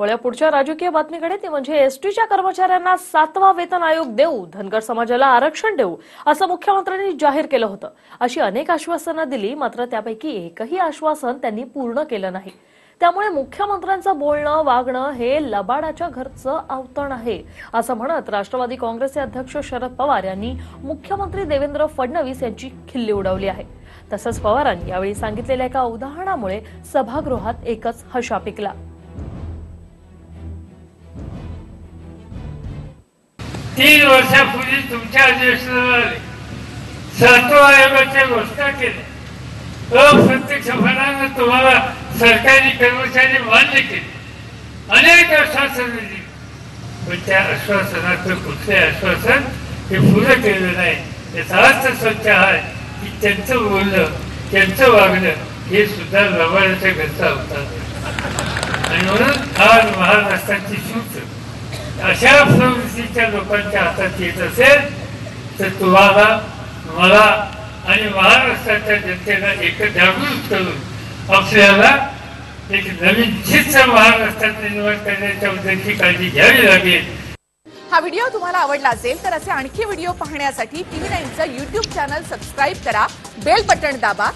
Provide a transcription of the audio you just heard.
वळ्या पुढच्या राजकीय बातमीकडे ती म्हणजे एसटीच्या कर्मचाऱ्यांना सातवा वेतन आयोग देऊ धनगर समाजाला आरक्षण देऊ असं मुख्यमंत्र्यांनी जाहीर केलं होतं. अशी अनेक आश्वासनं दिली मात्र त्यापैकी एकही आश्वासन त्यांनी पूर्ण केलं नाही. त्यामुळे मुख्यमंत्र्यांचं बोलणं वागणं हे लबाडाच्या घरचं अवतण आहे असं म्हणत राष्ट्रवादी काँग्रेसचे अध्यक्ष शरद पवार यांनी मुख्यमंत्री देवेंद्र फडणवीस यांची खिल्ली उडवली आहे. तसंच पवारांनी यावेळी सांगितलेल्या एका उदाहरणामुळे सभागृहात एकच हशा पिकला. तीन वर्षापूर्वी तुमच्या अधिवेशनाला सातवा आयोगाच्या घोषणा केल्या अप्रत्यक्षपणानं तुम्हाला सरकारी कर्मचारी मान्य केले. अनेक आश्वासन दिली. पण त्या आश्वासनाचं कुठले आश्वासन हे पूर्ण केलं नाही याचा अर्थ स्वच्छ आहे की त्यांचं बोलणं त्यांचं वागणं हे सुद्धा लबाडाच्या घरचा होता. आणि म्हणून आज महाराष्ट्राची सूत्र. अशा प्रवृत्तीच्या लोकांच्या हातात येत असेल तर तुम्हाला मला आणि महाराष्ट्राच्या जनतेला एक जागृत करून आपल्याला एक नवीन चित्र महाराष्ट्रात निर्माण करण्याच्या उद्देशी काळजी घ्यावी लागेल हा व्हिडिओ तुम्हाला आवडला असेल तर असे आणखी व्हिडिओ पाहण्यासाठी टीव्ही नाईनचं युट्यूब चॅनल सबस्क्राईब करा बेल बटण दाबा